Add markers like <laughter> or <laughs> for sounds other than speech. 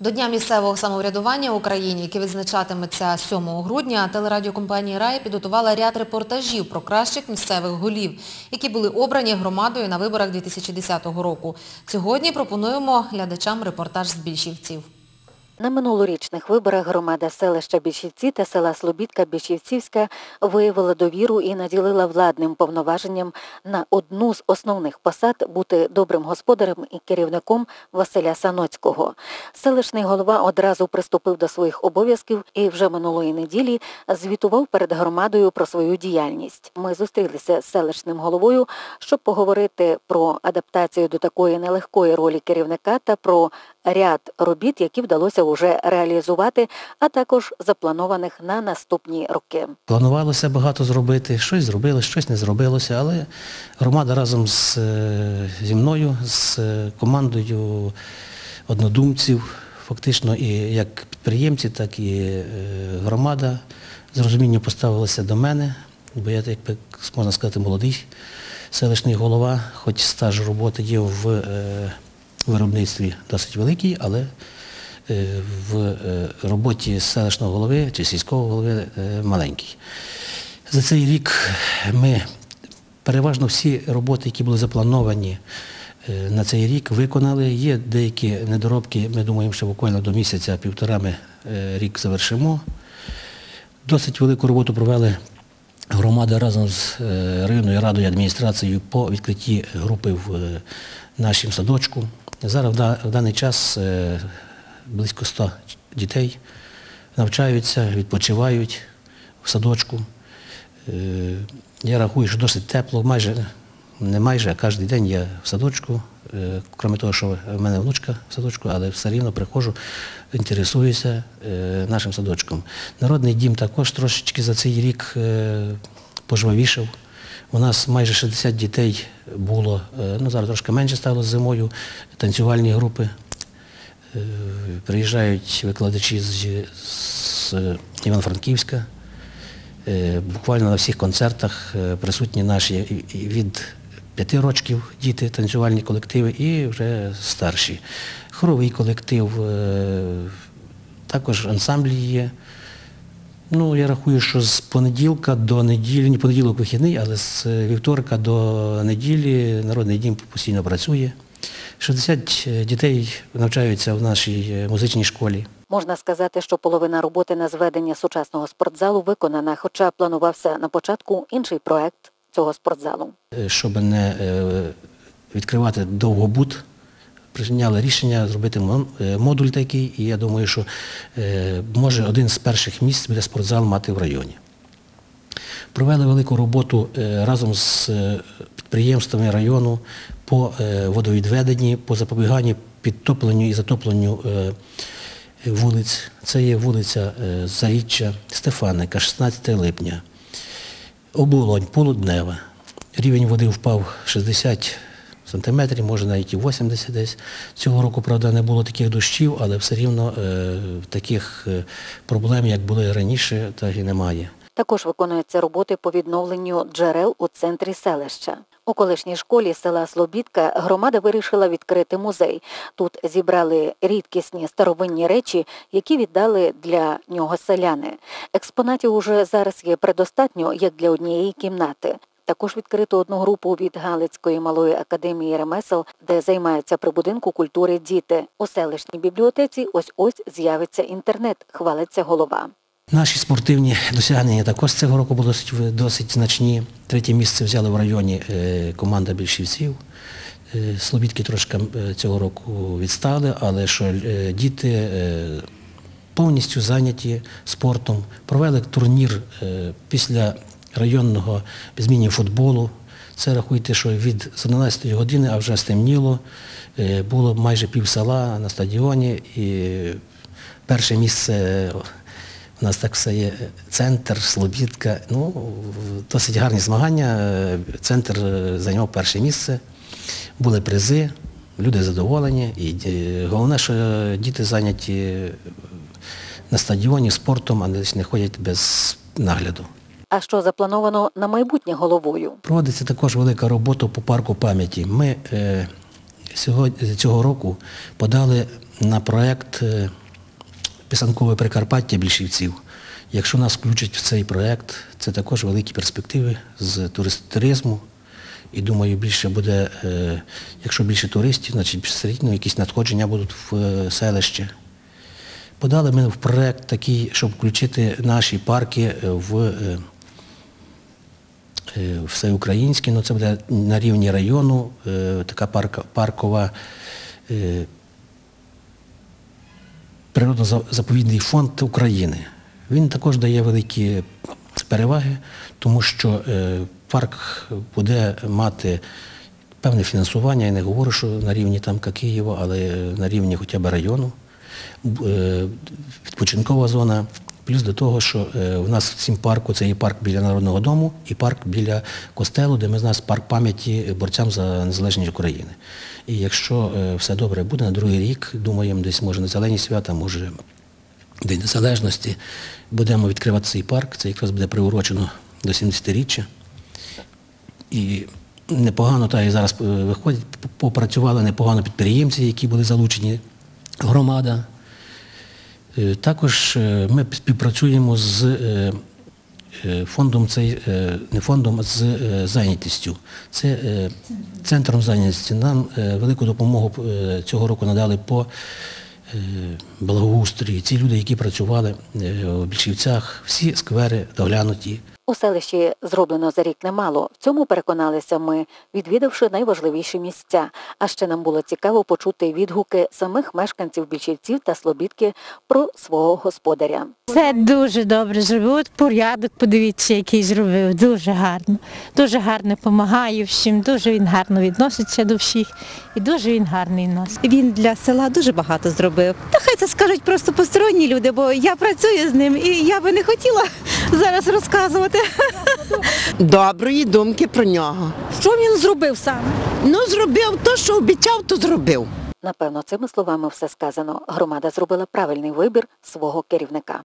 До Дня місцевого самоврядування в Україні, який відзначатиметься 7 грудня, телерадіокомпанія «Рай» підготувала ряд репортажів про кращих місцевих голів, які були обрані громадою на виборах 2010 року. Сьогодні пропонуємо глядачам репортаж з більшівців. На минулорічних виборах громада селища Більшівці та села Слобідка Більшівцівська виявила довіру і наділила владним повноваженням на одну з основних посад бути добрим господарем і керівником Василя Саноцького. Селищний голова одразу приступив до своїх обов'язків і вже минулої неділі звітував перед громадою про свою діяльність. Ми зустрілися з селищним головою, щоб поговорити про адаптацію до такої нелегкої ролі керівника та про ряд робіт, які вдалося вже реалізувати, а також запланованих на наступні роки. Планувалося багато зробити, щось зробилося, щось не зробилося, але громада разом з, е, зі мною, з е, командою однодумців, фактично і як підприємці, так і е, громада з розумінням поставилася до мене, бо я, як можна сказати, молодий селищний голова, хоч стаж роботи є в виробництві досить великий, але е, в е, роботі селищного голови чи сільського голови е, маленький. За цей рік ми переважно всі роботи, які були заплановані на цей рік, виконали. Є деякі недоробки, ми думаємо, що буквально до місяця-півтора ми рік завершимо. Досить велику роботу провели громада разом з районною радою і адміністрацією по відкритті групи в нашому садочку. Зараз в даний час е, близько 100 дітей навчаються, відпочивають в садочку. Е, Я рахую, що досить тепло, майже не майже, а кожен день я в садочку. Е, Крім того, що в мене внучка в садочку, але все рівно приходжу, інтересуюся нашим садочком. Народний дім також трошечки за цей рік пожвавішав. У нас майже 60 дітей було, е, ну зараз трошки менше стало зимою, танцювальні групи. Е, Приїжджають викладачі з, з Івано-Франківська. Е, Буквально на всіх концертах присутні наші від п'яти років діти, танцювальні колективи і вже старші. Хоровий колектив, також ансамблі є. Ну, я рахую, що з понеділка до неділі, не понеділок вихідний, але з вівторка до неділі Народний дім постійно працює. 60 дітей навчаються в нашій е, музичній школі. Можна сказати, що половина роботи на зведення сучасного спортзалу виконана, хоча планувався на початку інший проект цього спортзалу. Е, щоб не е, відкривати довгобуд, прийняли рішення зробити е, модуль такий, і я думаю, що е, може один з перших місць буде спортзал мати в районі. Провели велику роботу е, разом з підприємствами району по водовідведенні, по запобіганню підтопленню і затопленню вулиць. Це є вулиця Заріччя, Стефаника, 16 липня. Оболонь, полуднева. Рівень води впав 60 сантиметрів, може навіть і 80 десь. Цього року, правда, не було таких дощів, але все рівно е, таких е, проблем, як були раніше, так і немає. Також виконуються роботи по відновленню джерел у центрі селища. У колишній школі села Слобідка громада вирішила відкрити музей. Тут зібрали рідкісні старовинні речі, які віддали для нього селяни. Експонатів уже зараз є предостатньо, як для однієї кімнати. Також відкрито одну групу від Галицької малої академії ремесел, де займаються при будинку культури діти. У селищній бібліотеці ось ось з'явиться інтернет, хвалиться голова. Наші спортивні досягнення також цього року були досить, досить значні. Третє місце взяли в районі е, команда більшівців. Е, Слобідки трошки е, цього року відстали, але що діти повністю зайняті спортом. Провели турнір після районного зміні футболу. Це рахуйте, що від з 11 години, а вже стемніло, е, було майже пів села на стадіоні. І перше місце у нас так все є центр, Слобідка. Ну, досить гарні змагання. Е, Центр е, зайняв перше місце. Були призи, люди задоволені. І головне, що діти зайняті на стадіоні спортом, а не ходять без нагляду. А що заплановано на майбутнє головою? Проводиться також велика робота по парку пам'яті. Ми е, сьогодні, цього року подали на проєкт е, Писанкове Прикарпаття більшівців. Якщо нас включать в цей проєкт, це також великі перспективи з туризму. І думаю, більше буде, е, якщо більше туристів, значить все рівно якісь надходження будуть в е, селище. Подали ми в проєкт такий, щоб включити наші парки в е, е, ну це буде на рівні району, е, така паркова е, природно-заповідний фонд України. Він також дає великі переваги, тому що парк буде мати певне фінансування, я не говорю, що на рівні там Києва, але на рівні хоча б району. Відпочинкова зона. Плюс до того, що е, в нас в цім парку це є парк біля Народного дому і парк біля костелу, де ми з нас парк пам'яті борцям за незалежність України. І якщо е, все добре буде, на другий рік, думаємо, десь може на зелені свята, може День Незалежності, будемо відкривати цей парк. Це якраз буде приурочено до 70-річчя. І непогано, та і зараз е, виходять, попрацювали непогано підприємці, які були залучені, громада. Е, Також е, ми співпрацюємо з е, фондом, не фондом, а з зайнятістю. Це центром зайнятості. Нам велику допомогу цього року надали по благоустрою. Ці люди, які працювали в Більшівцях, всі сквери доглянуті. У селищі зроблено за рік немало. В цьому переконалися ми, відвідавши найважливіші місця. А ще нам було цікаво почути відгуки самих мешканців Більшівців та Слобідки про свого господаря. Це дуже добре зробив. От порядок, подивіться, який зробив. Дуже гарно. Дуже гарно допомагає всім, дуже він гарно відноситься до всіх і дуже він гарний у нас. Він для села дуже багато зробив. Та хай це скажуть просто посторонні люди, бо я працюю з ним і я би не хотіла <laughs> зараз розказувати. Доброї думки про нього. Що він зробив сам? Ну, зробив то, що обіцяв, то зробив. Напевно, цими словами все сказано. Громада зробила правильний вибір свого керівника.